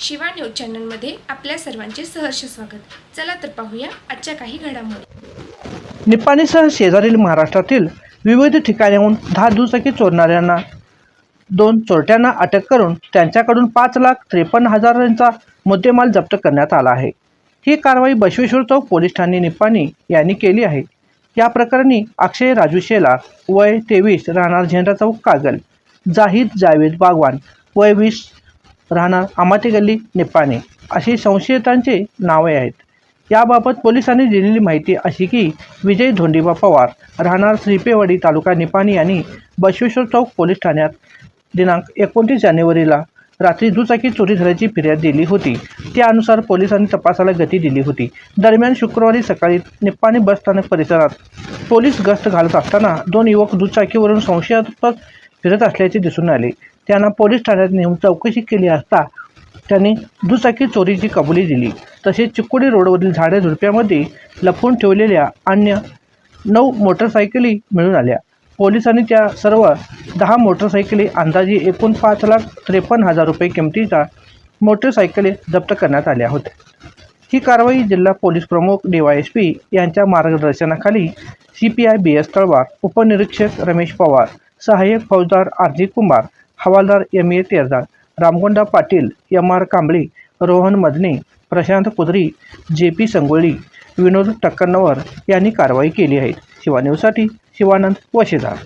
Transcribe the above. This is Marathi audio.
शिवा न्यूज चॅनलमध्ये आपल्या सर्वांचे सहर्ष स्वागत. चला तर पाहूया आजच्या काही घडामोडी. निपाणीसह शेजारील महाराष्ट्रातील विविध ठिकाणाहून दहा दुचाकी चोरणाऱ्यांना दोन चोरट्यांना अटक करून त्यांच्याकडून पाच लाख त्रेपन्न हजारांचा मुद्देमाल जप्त करण्यात आला आहे. ही कारवाई बसवेश्वर चौक पोलीस ठाणे निपाणी यांनी केली आहे. या प्रकरणी अक्षय राजू शेला वय तेवीस राहणार झेंडा चौक कागल जाहीद जावेद बागवान वय वीस राहणार आमाते गल्ली निपाणी अशी संशयितांचे नावे आहेत. याबाबत पोलिसांनी दिलेली माहिती अशी की विजय धोंडीबा पवार राहणार श्रीपेवाडी तालुका निपाणी यांनी बसवेश्वर चौक पोलीस ठाण्यात. दिनांक एकोणतीस जानेवारीला रात्री दुचाकी चोरी झाल्याची फिर्याद दिली होती. त्यानुसार पोलिसांनी तपासाला गती दिली होती. दरम्यान शुक्रवारी सकाळी निप्पाणी बसस्थानक परिसरात पोलीस गस्त घालत असताना दोन युवक दुचाकीवरून संशयास्पद फिरत असल्याचे दिसून आले. त्यांना पोलीस ठाण्यात नेऊन चौकशी केली असता त्यांनी दुचाकी चोरीची कबुली दिली. तसेच चिकोडी रोडवरील झाडे झुडप्यामध्ये लपवून ठेवलेल्या अन्य नऊ मोटरसायकली मिळून आल्या. पोलिसांनी त्या सर्व दहा मोटरसायकली अंदाजे एकूण पाच लाख त्रेपन्न हजार रुपये किमतीच्या मोटरसायकली जप्त करण्यात आल्या होत्या. ही कारवाई जिल्हा पोलीस प्रमुख डी वाय एस पी यांच्या मार्गदर्शनाखाली C P I B S Talwar उपनिरीक्षक रमेश पवार सहाय्यक फौजदार आर कुमार हवालदार M A Terdar Ramgonda Patil M R Kamble Rohan Madane Prashant Kudari J P Sangoli विनोद टक्कनवर यांनी कारवाई केली आहे. शिवानेवसाठी शिवानंद वशेदार.